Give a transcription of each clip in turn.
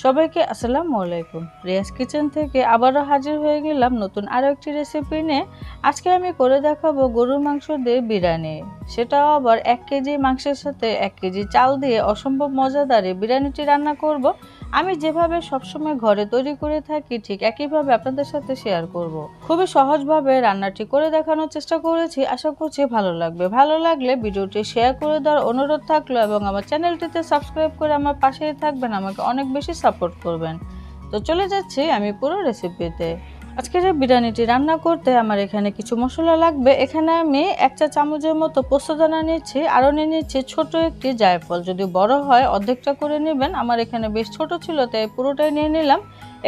সবাইকে আসসালামু আলাইকুম। রিয়াজ কিচেন থেকে আবারও হাজির হয়ে গেলাম নতুন আরও একটি রেসিপি নিয়ে। আজকে আমি করে দেখাবো গরুর মাংস দিয়ে বিরিয়ানি। সেটাও আবার এক কেজি মাংসের সাথে এক কেজি চাল দিয়ে অসম্ভব মজাদারে বিরিয়ানিটি রান্না করব। আমি যেভাবে সবসময় ঘরে তৈরি করে থাকি, ঠিক একইভাবে আপনাদের সাথে শেয়ার করব। খুবই সহজভাবে রান্নাটি করে দেখানোর চেষ্টা করেছি। আশা করছি ভালো লাগবে। ভালো লাগলে ভিডিওটি শেয়ার করে দেওয়ার অনুরোধ থাকল এবং আমার চ্যানেলটিতে সাবস্ক্রাইব করে আমার পাশেই থাকবেন। আমাকে অনেক বেশি সাপোর্ট করবেন। তো চলে যাচ্ছি আমি পুরো রেসিপিতে আজকে যে বিরিয়ানিটি রান্না করতে আমার এখানে কিছু মশলা লাগবে, এখানে আমি এক চা চামচের মতো পোস্তদানা নিয়েছি আরও নিয়ে নিচ্ছি ছোট একটি জায়ফল। যদি বড় হয়, অর্ধেকটা করে নেবেন। আমার এখানে বেশ ছোট ছিল, তাই পুরোটাই নিয়ে নিলাম।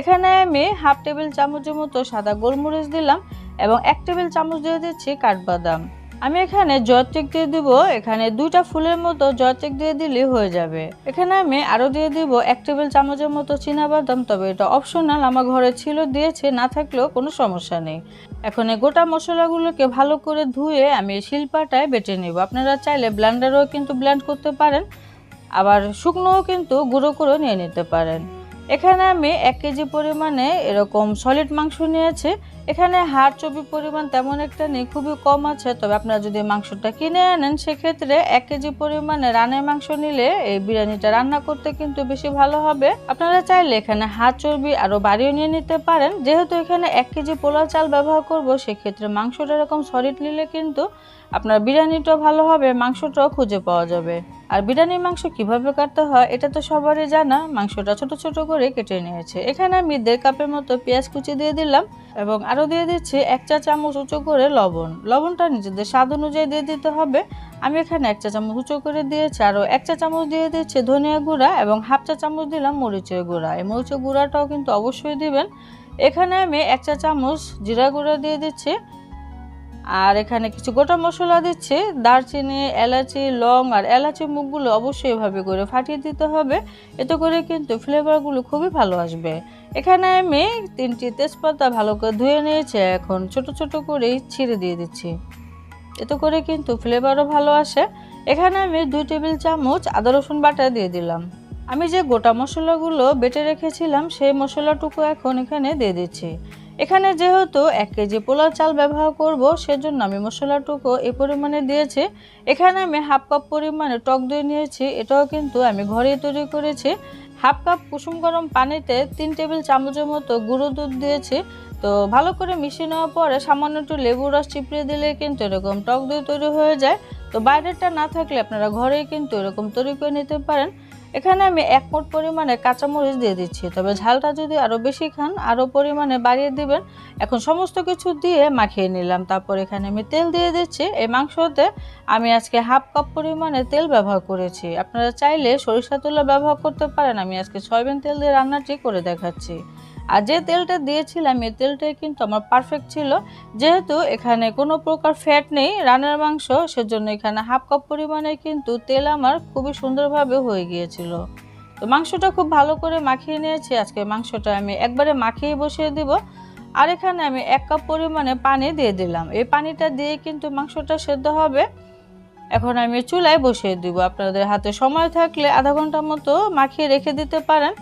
এখানে আমি হাফ টেবিল চামচের মতো সাদা গোলমরিচ দিলাম এবং এক টেবিল চামচ দিয়ে দিচ্ছি কাঠবাদাম। আমি এখানে জয়ত্রিক দিয়ে দিব। এখানে দুইটা ফুলের মতো জয়ত্রিক দিয়ে দিলে হয়ে যাবে। এখানে আমি আরও দিয়ে দিব এক টেবিল চামচের মতো বাদাম, তবে এটা অপশনাল আমার ঘরে ছিল, দিয়েছে, না থাকলেও কোনো সমস্যা নেই। এখন এই গোটা মশলাগুলোকে ভালো করে ধুয়ে আমি শিলপাটায় বেটে নেব। আপনারা চাইলে ব্লেন্ডারও কিন্তু ব্লেন্ড করতে পারেন, আবার শুকনোও কিন্তু গুঁড়ো করে নিয়ে নিতে পারেন। এখানে আমি এক কেজি পরিমাণে এরকম সলিড মাংস নিয়েছি। এখানে হাড় চর্বি পরিমাণ তেমন একটা নেই, খুবই কম আছে। তবে আপনারা যদি মাংসটা কিনে আনেন, সেক্ষেত্রে এক কেজি পরিমাণে রানের মাংস নিলে এই বিরিয়ানিটা রান্না করতে কিন্তু বেশি ভালো হবে। আপনারা চাইলে এখানে হাড় চর্বি আরও বাড়িয়ে নিয়ে নিতে পারেন। যেহেতু এখানে এক কেজি পোলাও চাল ব্যবহার করব, সেক্ষেত্রে মাংসটা এরকম সলিড নিলে কিন্তু আপনার বিরিয়ানিটাও ভালো হবে, মাংসটাও খুঁজে পাওয়া যাবে। আর বিরিয়ানির মাংস কীভাবে কাটতে হয়, এটা তো সবারই জানা। মাংসটা ছোট ছোট করে কেটে নিয়েছে। এখানে আমি দেড় কাপের মতো পেঁয়াজ কুচি দিয়ে দিলাম এবং আরও দিয়ে দিচ্ছি এক চা চামচ উঁচু করে লবণ। লবণটা নিজেদের স্বাদ অনুযায়ী দিয়ে দিতে হবে। আমি এখানে এক চা চামচ উঁচু করে দিয়েছি, আরও এক চা চামচ দিয়ে দিচ্ছি ধনিয়া গুঁড়া এবং হাফ চা চামচ দিলাম মরিচের গুঁড়া। এই মরিচের গুঁড়াটাও কিন্তু অবশ্যই দিবেন। এখানে আমি এক চা চামচ জিরা গুঁড়া দিয়ে দিচ্ছি। আর এখানে কিছু গোটা মশলা দিচ্ছি। দারচিনি, এলাচি, লং আর এলাচি মুখগুলো অবশ্যই এভাবে করে ফাটিয়ে দিতে হবে। এতে করে কিন্তু ফ্লেভারগুলো খুবই ভালো আসবে। এখানে আমি তিনটি তেজপাতা ভালো করে ধুয়ে নিয়েছি। এখন ছোট ছোট করেই ছিঁড়ে দিয়ে দিচ্ছি। এতে করে কিন্তু ফ্লেভারও ভালো আসে। এখানে আমি দুই টেবিল চামচ আদা, রসুন বাটা দিয়ে দিলাম। আমি যে গোটা মশলাগুলো বেটে রেখেছিলাম, সেই মশলাটুকু এখন এখানে দিয়ে দিচ্ছি। এখানে যেহেতু এক কেজি পোলাও চাল ব্যবহার করব, সেজন্য আমি মশলাটুকু এই পরিমাণে দিয়েছি। এখানে আমি হাফ কাপ পরিমাণে টক দই নিয়েছি। এটাও কিন্তু আমি ঘরেই তৈরি করেছি। হাফ কাপ কুসুম গরম পানিতে তিন টেবিল চামচের মতো গুঁড়ো দুধ দিয়েছি। তো ভালো করে মিশিয়ে নেওয়ার পরে সামান্য একটু লেবু রস চিপড়িয়ে দিলে কিন্তু এরকম টক দই তৈরি হয়ে যায়। তো বাইরেরটা না থাকলে আপনারা ঘরেই কিন্তু এরকম তৈরি করে নিতে পারেন। এখানে আমি এক মোট পরিমাণে কাঁচামরিচ দিয়ে দিচ্ছি। তবে ঝালটা যদি আরও বেশি খান আরও পরিমাণে বাড়িয়ে দিবেন, এখন সমস্ত কিছু দিয়ে মাখিয়ে নিলাম। তারপর এখানে আমি তেল দিয়ে দিচ্ছি। এই মাংসতে আমি আজকে হাফ কাপ পরিমাণে তেল ব্যবহার করেছি। আপনারা চাইলে সরিষা তেলও ব্যবহার করতে পারেন। আমি আজকে সয়াবিন তেল দিয়ে রান্নাটি করে দেখাচ্ছি। আর যে তেলটা দিয়েছিলাম, এই তেলটাই কিন্তু আমার পারফেক্ট ছিল। যেহেতু এখানে কোনো প্রকার ফ্যাট নেই, রান্নার মাংস, সেজন্য এখানে হাফ কাপ পরিমাণে কিন্তু তেল আমার খুবই সুন্দরভাবে হয়ে গিয়েছিল। তো মাংসটা খুব ভালো করে মাখিয়ে নিয়েছি। আজকে মাংসটা আমি একবারে মাখিয়ে বসিয়ে দিব। আর এখানে আমি এক কাপ পরিমাণে পানি দিয়ে দিলাম। এই পানিটা দিয়ে কিন্তু মাংসটা সেদ্ধ হবে। এখন আমি চুলায় বসিয়ে দিব। আপনাদের হাতে সময় থাকলে আধা ঘণ্টা মতো মাখিয়ে রেখে দিতে পারেন।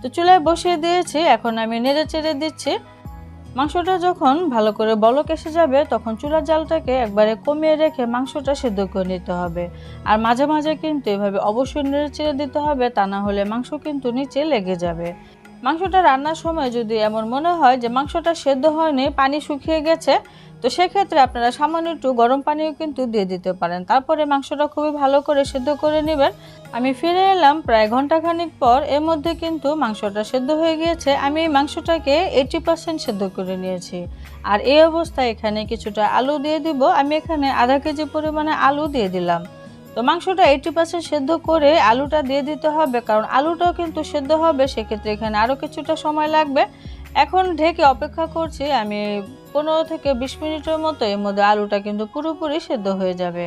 তো চুলায় বসিয়ে দিয়েছি, এখন আমি নেড়ে চেড়ে দিচ্ছি। মাংসটা যখন ভালো করে বলক এসে যাবে, তখন চুলার জালটাকে একবারে কমিয়ে রেখে মাংসটা সেদ্ধ করে নিতে হবে। আর মাঝে মাঝে কিন্তু এভাবে অবশ্যই নেড়ে চেড়ে দিতে হবে, তা না হলে মাংস কিন্তু নিচে লেগে যাবে। মাংসটা রান্নার সময় যদি এমন মনে হয় যে মাংসটা সেদ্ধ হয়নি, পানি শুকিয়ে গেছে, তো সেক্ষেত্রে আপনারা সামান্য একটু গরম পানিও কিন্তু দিয়ে দিতে পারেন। তারপরে মাংসটা খুবই ভালো করে সেদ্ধ করে নেবেন। আমি ফিরে এলাম প্রায় ঘন্টাখানিক পর, এর মধ্যে কিন্তু মাংসটা সেদ্ধ হয়ে গিয়েছে। আমি এই মাংসটাকে এইটি পার্সেন্ট সেদ্ধ করে নিয়েছি। আর এই অবস্থায় এখানে কিছুটা আলু দিয়ে দিব। আমি এখানে আধা কেজি পরিমাণে আলু দিয়ে দিলাম। তো মাংসটা এইটি পার্সেন্ট সেদ্ধ করে আলুটা দিয়ে দিতে হবে, কারণ আলুটাও কিন্তু সেদ্ধ হবে, সেক্ষেত্রে এখানে আরও কিছুটা সময় লাগবে। এখন ঢেকে অপেক্ষা করছি, আমি পনেরো থেকে বিশ মিনিটের মতো এর মধ্যে আলুটা কিন্তু পুরোপুরি সেদ্ধ হয়ে যাবে।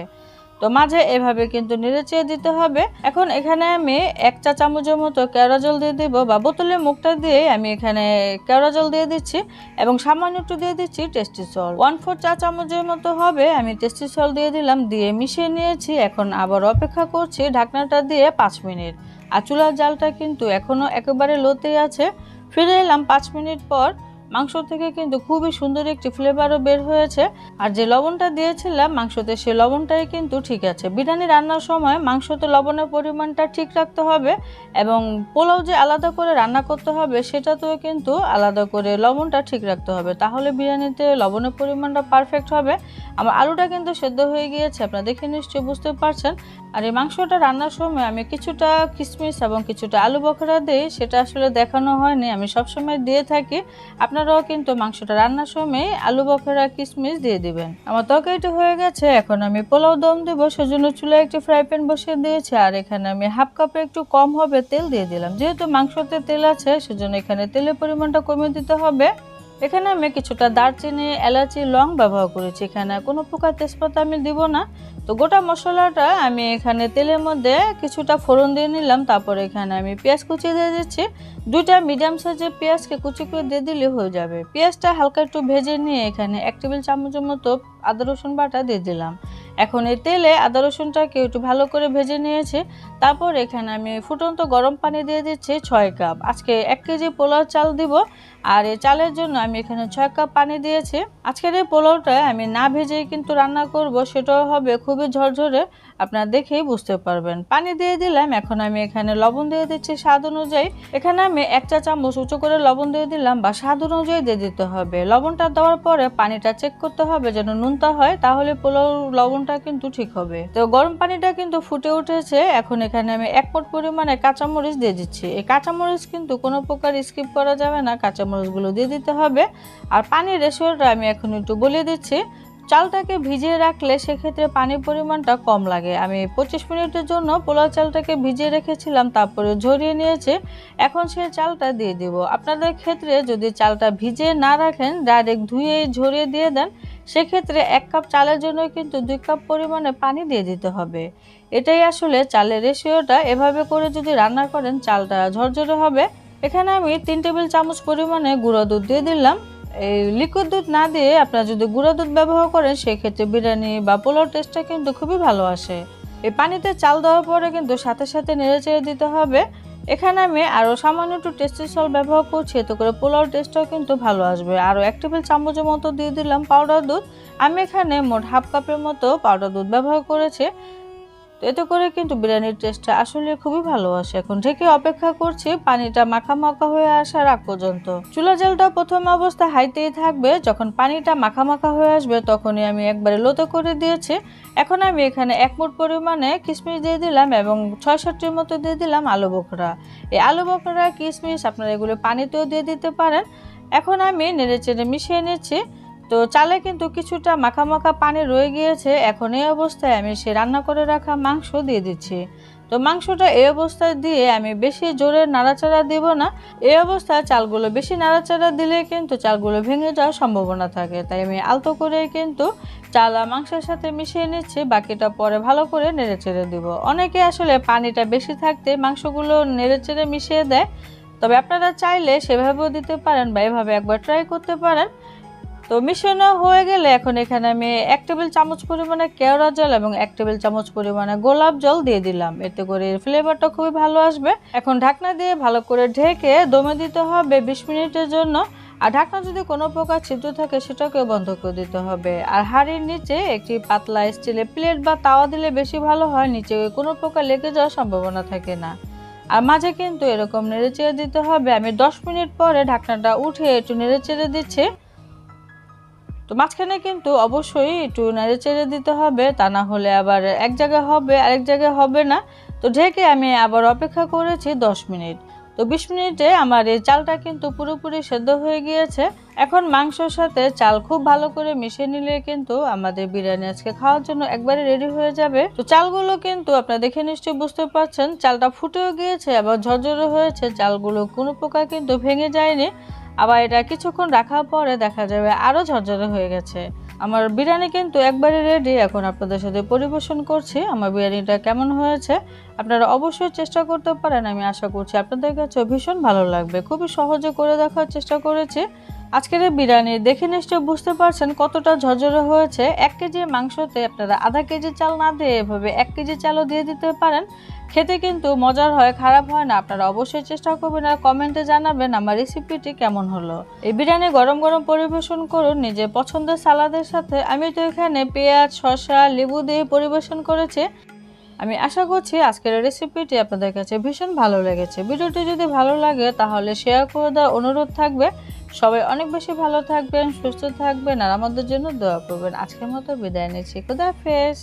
তো মাঝে এভাবে কিন্তু নেড়েচেয়ে দিতে হবে। এখন এখানে আমি এক চা চামচের মতো কেওড়া জল দিয়ে দেবো বা বোতলের মুখটা দিয়ে আমি এখানে কেওড়া জল দিয়ে দিচ্ছি এবং সামান্য একটু দিয়ে দিচ্ছি টেস্টি সল ওয়ান ফোর চা চামচের মতো হবে, আমি টেস্টি সল দিয়ে দিলাম, দিয়ে মিশিয়ে নিয়েছি। এখন আবার অপেক্ষা করছি ঢাকনাটা দিয়ে পাঁচ মিনিট। আর চুলার জালটা কিন্তু এখনও একেবারে লোতেই আছে। ফিরে এলাম পাঁচ মিনিট পর মাংস থেকে কিন্তু খুবই সুন্দর একটি ফ্লেভারও বের হয়েছে। আর যে লবণটা দিয়েছিলাম মাংসতে, সে লবণটাই কিন্তু ঠিক আছে। বিরিয়ানি রান্নার সময় মাংসতে লবণের পরিমাণটা ঠিক রাখতে হবে এবং পোলাও যে আলাদা করে রান্না করতে হবে, সেটাতেও কিন্তু আলাদা করে লবণটা ঠিক রাখতে হবে। তাহলে বিরিয়ানিতে লবণের পরিমাণটা পারফেক্ট হবে। আমার আলুটা কিন্তু সেদ্ধ হয়ে গিয়েছে, আপনারা দেখে নিশ্চয়ই বুঝতে পারছেন। আর এই মাংসটা রান্নার সময় আমি কিছুটা কিশমিশ এবং কিছুটা আলু বখরা দিই সেটা আসলে দেখানো হয়নি। আমি সবসময় দিয়ে থাকি। আপনারাও কিন্তু মাংসটা রান্নার সময় আলু বখরা কিশমিশ দিয়ে দিবেন। আমার তরকারিটা হয়ে গেছে, এখন আমি পোলাও দম দেব, সেজন্য চুলে একটু ফ্রাই প্যান বসিয়ে দিয়েছি, আর এখানে আমি হাফ কাপে একটু কম হবে তেল দিয়ে দিলাম। যেহেতু মাংসতে তেল আছে, সেজন্য এখানে তেলের পরিমাণটা কমিয়ে দিতে হবে। এখানে আমি কিছুটা দারচিনি, এলাচি, লং ব্যবহার করেছি। এখানে কোনো প্রকার তেজপাতা আমি দিব না। তো গোটা মশলাটা আমি এখানে তেলের মধ্যে কিছুটা ফোড়ন দিয়ে নিলাম। তারপর এখানে আমি পেঁয়াজ কুচি দিয়ে দিচ্ছি। দুইটা মিডিয়াম সাইজের পেঁয়াজকে কুচি করে দিয়ে দিলে হয়ে যাবে। পেঁয়াজটা হালকা একটু ভেজে নিয়ে এখানে এক টেবিল চামচের মতো আদা, রসুন বাটা দিয়ে দিলাম। এখন এই তেলে আদা, রসুনটাকে একটু ভালো করে ভেজে নিয়েছে। তারপর এখানে আমি ফুটন্ত গরম পানি দিয়ে দিচ্ছি ছয় কাপ। আজকে এক কেজি পোলাও চাল দিব। আর এই চালের জন্য আমি এখানে ছয় কাপ পানি দিয়েছি। আজকের এই পোলাওটা আমি না ভেজেই কিন্তু রান্না করব, সেটাও হবে খুবই ঝরঝরে। আপনারা দেখেই বুঝতে পারবেন। পানি দিয়ে দিলাম, এখন আমি এখানে লবণ দিয়ে দিচ্ছি স্বাদ অনুযায়ী। এখানে আমি এক চা চামচ উঁচু করে লবণ দিয়ে দিলাম বা স্বাদ অনুযায়ী দিয়ে দিতে হবে। লবণটা দেওয়ার পরে পানিটা চেক করতে হবে যেন নুনতা হয়, তাহলে পোলাও লবণটা কিন্তু ঠিক হবে। তো গরম পানিটা কিন্তু ফুটে উঠেছে, এখন এখানে আমি এক মোট পরিমাণে কাঁচামরিচ দিয়ে দিচ্ছি। এই কাঁচামরিচ কিন্তু কোনো প্রকার স্কিপ করা যাবে না, কাঁচামরিচগুলো দিয়ে দিতে হবে। আর পানির রেশিওটা আমি এখন একটু বলে দিচ্ছি। চালটাকে ভিজিয়ে রাখলে সেক্ষেত্রে পানির পরিমাণটা কম লাগে। আমি পঁচিশ মিনিটের জন্য পোলাও চালটাকে ভিজিয়ে রেখেছিলাম, তারপরে ঝরিয়ে নিয়েছে। এখন সেই চালটা দিয়ে দিব। আপনাদের ক্ষেত্রে যদি চালটা ভিজিয়ে না রাখেন ডাইরেক্ট ধুয়ে ঝরিয়ে দিয়ে দেন, সেক্ষেত্রে এক কাপ চালের জন্য কিন্তু দুই কাপ পরিমাণে পানি দিয়ে দিতে হবে। এটাই আসলে চালের রেশিওটা। এভাবে করে যদি রান্না করেন, চালটা ঝরঝরে হবে। এখানে আমি তিন টেবিল চামচ পরিমাণে গুঁড়ো দুধ দিয়ে দিলাম। এই লিকুইড দুধ না দিয়ে আপনারা যদি গুঁড়ো দুধ ব্যবহার করেন, সেক্ষেত্রে বিরিয়ানি বা পোলাও টেস্টটা কিন্তু খুবই ভালো আসে। এই পানিতে চাল দেওয়ার পরে কিন্তু সাথে সাথে নেড়ে চেড়ে দিতে হবে। এখানে আমি আরও সামান্য একটু টেস্টি সল ব্যবহার করছি, এতে করে পোলাও টেস্টটাও কিন্তু ভালো আসবে। আরও এক টেবিল চামচের মতো দিয়ে দিলাম পাউডার দুধ। আমি এখানে মোট হাফ কাপের মতো পাউডার দুধ ব্যবহার করেছি। এতে করে কিন্তু বিরিয়ানির টেস্টটা আসলে খুবই ভালো আসে। এখন ঢেকে অপেক্ষা করছি, পানিটা মাখা মাখা হয়ে আসার আগ পর্যন্ত। চুলা জলটা প্রথম অবস্থা হাইতেই থাকবে। যখন পানিটা মাখা মাখা হয়ে আসবে, তখনই আমি একবারে লোতে করে দিয়েছি। এখন আমি এখানে এক মুঠ পরিমাণে কিশমিশ দিয়ে দিলাম এবং ছয় সাতটির মতো দিয়ে দিলাম আলু বখরা। এই আলু বখরা কিশমিশ আপনারা এগুলো পানিতেও দিয়ে দিতে পারেন। এখন আমি নেড়ে চেড়ে মিশিয়ে নিচ্ছি। তো চালে কিন্তু কিছুটা মাখা মাখা পানি রয়ে গিয়েছে। এখন এই অবস্থায় আমি সে রান্না করে রাখা মাংস দিয়ে দিচ্ছি। তো মাংসটা এই অবস্থায় দিয়ে আমি বেশি জোরে নাড়াচাড়া দিব না। এই অবস্থায় চালগুলো বেশি নাড়াচাড়া দিলে কিন্তু চালগুলো ভেঙে যাওয়ার সম্ভাবনা থাকে। তাই আমি আলতো করে কিন্তু চাল আর মাংসের সাথে মিশিয়ে নিচ্ছি। বাকিটা পরে ভালো করে নেড়ে চেড়ে দিব। অনেকে আসলে পানিটা বেশি থাকতে মাংসগুলো নেড়ে চেড়ে মিশিয়ে দেয়। তবে আপনারা চাইলে সেভাবেও দিতে পারেন বা এভাবে একবার ট্রাই করতে পারেন। তো মিশানো হয়ে গেলে এখন এখানে আমি এক টেবিল চামচ পরিমাণে কেওড়া জল এবং এক টেবিল চামচ পরিমাণে গোলাপ জল দিয়ে দিলাম। এতে করে ফ্লেভারটা খুবই ভালো আসবে। এখন ঢাকনা দিয়ে ভালো করে ঢেকে দমে দিতে হবে বিশ মিনিটের জন্য। আর ঢাকনা যদি কোনো প্রকার ছিদ্র থাকে সেটাকেও বন্ধ করে দিতে হবে। আর হাঁড়ির নিচে একটি পাতলা স্টিলের প্লেট বা তাওয়া দিলে বেশি ভালো হয়। নিচে কোনো প্রকার লেগে যাওয়ার সম্ভাবনা থাকে না। আর মাঝে কিন্তু এরকম নেড়ে চেড়ে দিতে হবে। আমি দশ মিনিট পরে ঢাকনাটা উঠে একটু নেড়ে চেড়ে দিচ্ছি। তো মাঝখানে কিন্তু অবশ্যই একটু নেড়ে চেড়ে দিতে হবে, তা না হলে আবার এক জায়গায় হবে, আরেক জায়গায় হবে না। তো ঢেকে আমি আবার অপেক্ষা করেছি দশ মিনিট। তো বিশ মিনিটে আমার এই চালটা কিন্তু পুরোপুরি সেদ্ধ হয়ে গিয়েছে। এখন মাংসর সাথে চাল খুব ভালো করে মিশিয়ে নিলে কিন্তু আমাদের বিরিয়ানি আজকে খাওয়ার জন্য একবারে রেডি হয়ে যাবে। তো চালগুলো কিন্তু আপনারা দেখে নিশ্চয়ই বুঝতে পারছেন, চালটা ফুটেও গিয়েছে, আবার ঝরঝরে হয়েছে, চালগুলো কোনো প্রকার কিন্তু ভেঙে যায়নি। আবার এটা কিছুক্ষণ রাখার পরে দেখা যাবে আরও ঝরঝরে হয়ে গেছে। আমার বিরিয়ানি কিন্তু একবারে রেডি এখন আপনাদের সাথে পরিবেশন করছি। আমার বিরিয়ানিটা কেমন হয়েছে আপনারা অবশ্যই চেষ্টা করতে পারেন। আমি আশা করছি আপনাদের কাছে ভীষণ ভালো লাগবে। খুবই সহজে করে দেখার চেষ্টা করেছি। আজকের এই বিরিয়ানি দেখে নিশ্চয় বুঝতে পারছেন কতটা ঝরঝরে হয়েছে। এক কেজি মাংসতে আপনারা আধা কেজি চাল না দিয়ে এভাবে এক কেজি চালও দিয়ে দিতে পারেন। খেতে কিন্তু মজার হয়, খারাপ হয় না। আপনারা অবশ্যই চেষ্টা করবেন আর কমেন্টে জানাবেন আমার রেসিপিটি কেমন হলো। এই বিরিয়ানি গরম গরম পরিবেশন করুন, নিজের পছন্দের সালাদের সাথে। আমি তো এখানে পেঁয়াজ, শসা, লেবু দিয়ে পরিবেশন করেছি। আমি আশা করছি আজকের রেসিপিটি আপনাদের কাছে ভীষণ ভালো লেগেছে। ভিডিওটি যদি ভালো লাগে তাহলে শেয়ার করে দেওয়ার অনুরোধ থাকবে। সবাই অনেক বেশি ভালো থাকবেন, সুস্থ থাকবেন, আর আমাদের জন্য দোয়া করবেন। আজকের মতো বিদায় নিচ্ছি। খুদা হাফেজ।